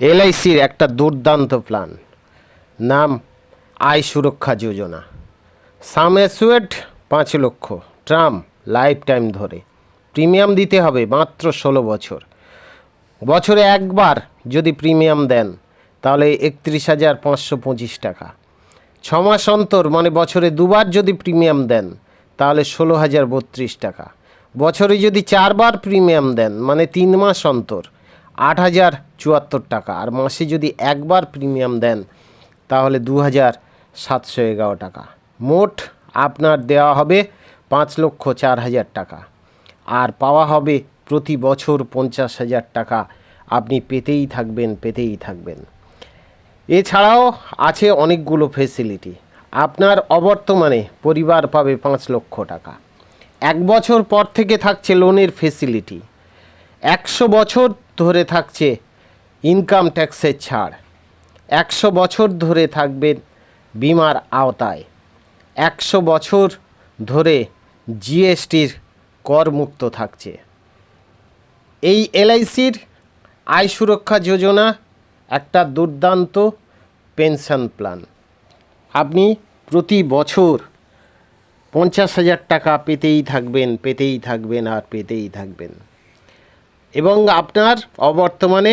এলআইসির একটা দুর্দান্ত প্ল্যান। নাম আয় সুরক্ষা যোজনা। সাম অ্যাসুয়েড পাঁচ লক্ষ। ট্রাম লাইফ টাইম ধরে। প্রিমিয়াম দিতে হবে মাত্র ষোলো বছর। বছরে একবার যদি প্রিমিয়াম দেন, তাহলে একত্রিশ হাজার পাঁচশো পঁচিশ টাকা। ছ মাস অন্তর মানে বছরে দুবার যদি প্রিমিয়াম দেন, তাহলে ষোলো হাজার বত্রিশ টাকা। বছরে যদি চারবার প্রিমিয়াম দেন মানে তিন মাস অন্তর আট হাজার চুয়াত্তর টাকা। আর মাসে যদি একবার প্রিমিয়াম দেন, তাহলে দু হাজার সাতশো এগারো টাকা। মোট আপনার দেওয়া হবে পাঁচ লক্ষ চার হাজার টাকা। আর পাওয়া হবে প্রতি বছর পঞ্চাশ হাজার টাকা। আপনি পেতেই থাকবেন পেতেই থাকবেন। এছাড়াও আছে অনেকগুলো ফেসিলিটি আপনার অবর্তমানে পরিবার পাবে পাঁচ লক্ষ টাকা। এক বছর পর থেকে থাকছে লোনের ফেসিলিটি একশো বছর ধরে থাকছে ইনকাম ট্যাক্সের ছাড়। একশো বছর ধরে থাকবেন বিমার আওতায়। একশো বছর ধরে জিএসটির করমুক্ত থাকছে। এই এলআইসির আয় সুরক্ষা যোজনা একটা দুর্দান্ত পেনশন প্ল্যান। আপনি প্রতি বছর পঞ্চাশ হাজার টাকা পেতেই থাকবেন পেতেই থাকবেন আর পেতেই থাকবেন। এবং আপনার অবর্তমানে